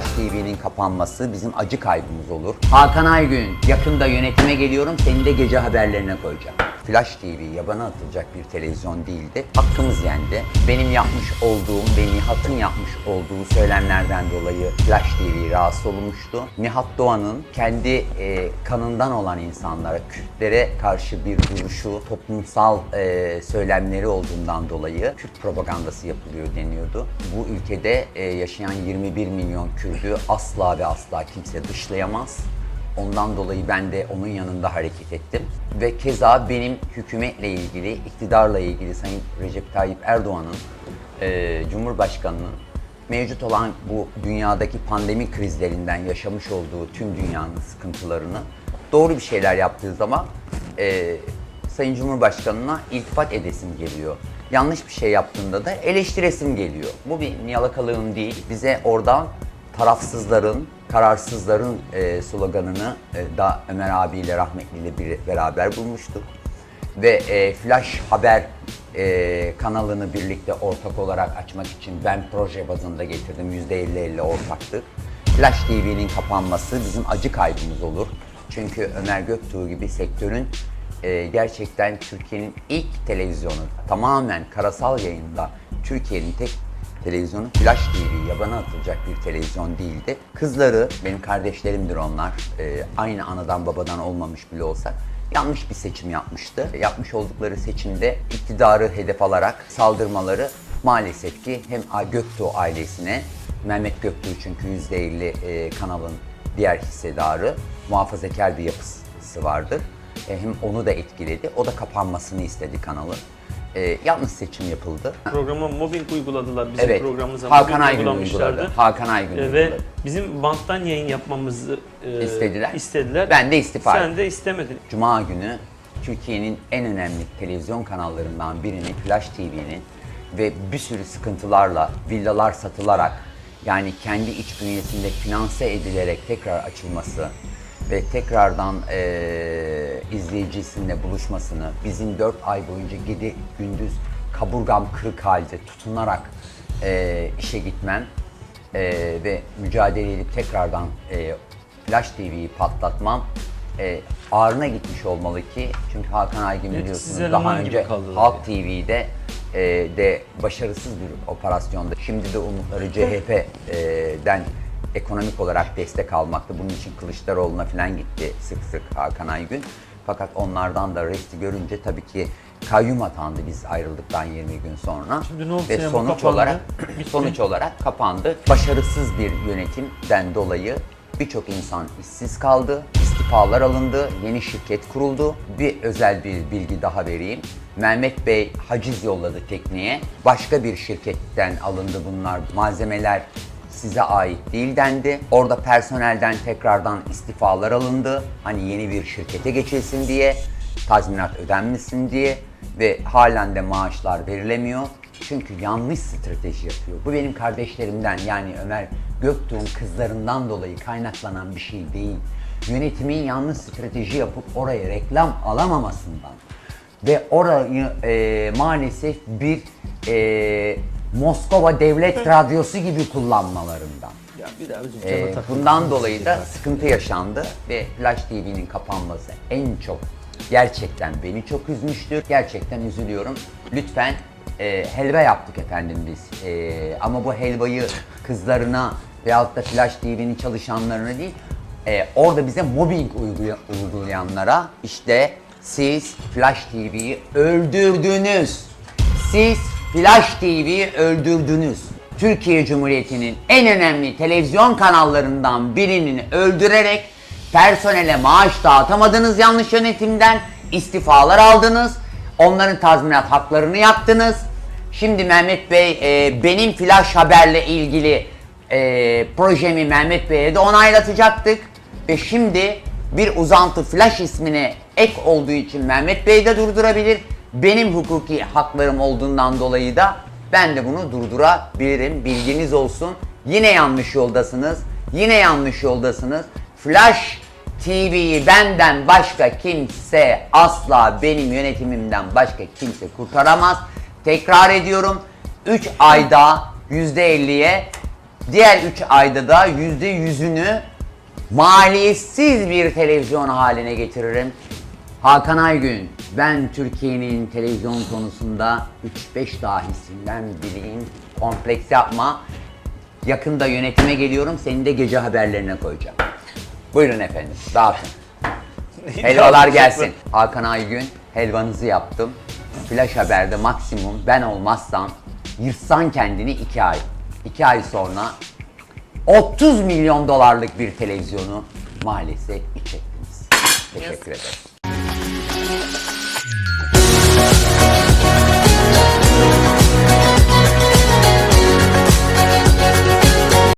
Miraç TV'nin kapanması bizim acı kaybımız olur. Hakan Aygün, yakında yönetime geliyorum, seni de gece haberlerine koyacağım. Flash TV yabana atılacak bir televizyon değildi. Hakkımız yendi. Benim yapmış olduğum ve Nihat'ın yapmış olduğu söylemlerden dolayı Flash TV rahatsız olmuştu. Nihat Doğan'ın kendi e, kanından olan insanlara, Kürtlere karşı bir duruşu, toplumsal e, söylemleri olduğundan dolayı Kürt propagandası yapılıyor deniyordu. Bu ülkede e, yaşayan 21 milyon Kürt'ü asla ve asla kimse dışlayamaz. Ondan dolayı ben de onun yanında hareket ettim. Ve keza benim hükümetle ilgili, iktidarla ilgili Sayın Recep Tayyip Erdoğan'ın, e, Cumhurbaşkanı'nın mevcut olan bu dünyadaki pandemi krizlerinden yaşamış olduğu tüm dünyanın sıkıntılarını doğru bir şeyler yaptığı zaman e, Sayın Cumhurbaşkanı'na iltifat edesim geliyor. Yanlış bir şey yaptığında da eleştiresim geliyor. Bu bir yalakalığım değil. Bize oradan tarafsızların, kararsızların e, sloganını e, da Ömer abiyle rahmetliyle bir, beraber bulmuştuk. Ve e, Flash Haber e, kanalını birlikte ortak olarak açmak için ben proje bazında getirdim. %50-50 ortaktık. Flash TV'nin kapanması bizim acı kaybımız olur. Çünkü Ömer Göktuğ gibi sektörün e, gerçekten Türkiye'nin ilk televizyonu tamamen karasal yayında Türkiye'nin tek televizyonu Flash TV yabana atılacak bir televizyon değildi. Kızları benim kardeşlerimdir onlar. E, aynı anadan babadan olmamış bile olsak yanlış bir seçim yapmıştı. Yapmış oldukları seçimde iktidarı hedef alarak saldırmaları maalesef ki hem Göktuğ ailesine, Mehmet Göktuğ çünkü %50 e, kanalın diğer hissedarı, muhafazakar bir yapısı vardır. E, hem onu da etkiledi. O da kapanmasını istedi kanalın. E, yanlış seçim yapıldı. Programa mobbing uyguladılar. Bizim Evet. programımıza Hakan Aygün uyguladı. Hakan Aygün Ee, Ve uyguladı. bizim banttan yayın yapmamızı e, İstediler. istediler. Ben de istifa Sen ettim. de istemedin. Cuma günü Türkiye'nin en önemli televizyon kanallarından birini Flash TV'nin ve bir sürü sıkıntılarla villalar satılarak yani kendi iç bünyesinde finanse edilerek tekrar açılması ve tekrardan eee izleyicisiyle buluşmasını bizim 4 ay boyunca gidi gündüz kaburgam kırık halde tutunarak eee, işe gitmem eee, ve mücadele edip tekrardan eee, Flash TV'yi patlatmam e, ağrına gitmiş olmalı ki çünkü Hakan Aygün Evet, biliyorsunuz daha önce Halk TV'de e, de başarısız bir operasyonda. Şimdi de umutları CHP'den ekonomik olarak destek almakta. Bunun için Kılıçdaroğlu'na falan gitti sık sık Hakan Aygün. Fakat onlardan da resti görünce tabii ki kayyum atandı biz ayrıldıktan 20 gün sonra. Şimdi ne oldu Ve sonuç kapandı. olarak Bitti. sonuç olarak kapandı. Başarısız bir yönetimden dolayı birçok insan işsiz kaldı. istifalar alındı. Yeni şirket kuruldu. Bir özel bir bilgi daha vereyim. Mehmet Bey haciz yolladı tekneye. Başka bir şirketten alındı bunlar. Malzemeler size ait değil dendi. Orada personelden tekrardan istifalar alındı. Hani yeni bir şirkete geçilsin diye, tazminat ödenmesin diye ve halen de maaşlar verilemiyor. Çünkü yanlış strateji yapıyor. Bu benim kardeşlerimden yani Ömer Göktuğ'un kızlarından dolayı kaynaklanan bir şey değil. Yönetimin yanlış strateji yapıp oraya reklam alamamasından ve orayı e, maalesef bir e, Moskova Devlet Radyosu gibi kullanmalarından. Ya bir daha bizim Ee, bundan dolayı da sıkıntı yaşandı ve Flash TV'nin kapanması en çok gerçekten beni çok üzmüştür. Gerçekten üzülüyorum. Lütfen e, helva yaptık efendim biz. E, ama bu helvayı kızlarına veyahut da Flash TV'nin çalışanlarına değil, e, orada bize mobbing uygula- uygulayanlara işte siz Flash TV'yi öldürdünüz. Siz Flash TV'yi öldürdünüz. Türkiye Cumhuriyeti'nin en önemli televizyon kanallarından birini öldürerek personele maaş dağıtamadınız yanlış yönetimden, istifalar aldınız, onların tazminat haklarını yaktınız. Şimdi Mehmet Bey e, benim flash haberle ilgili e, projemi Mehmet Bey'e de onaylatacaktık ve şimdi bir uzantı flash ismine ek olduğu için Mehmet Bey de durdurabilir. Benim hukuki haklarım olduğundan dolayı da ben de bunu durdurabilirim. Bilginiz olsun. Yine yanlış yoldasınız. Yine yanlış yoldasınız. Flash TV'yi benden başka kimse asla benim yönetimimden başka kimse kurtaramaz. Tekrar ediyorum. 3 ayda %50'ye Diğer 3 ayda da %100'ünü maliyetsiz bir televizyon haline getiririm. Hakan Aygün, ben Türkiye'nin televizyon konusunda 3-5 dahisinden biriyim. Kompleks yapma. Yakında yönetime geliyorum, seni de gece haberlerine koyacağım. Buyurun efendim, dağıtın. Helvalar gelsin. Hakan Aygün, helvanızı yaptım. Flash Haber'de maksimum ben olmazsam yırtsan kendini 2 ay. 2 ay sonra 30 milyon dolarlık bir televizyonu maalesef iç ettiniz. Teşekkür ederim.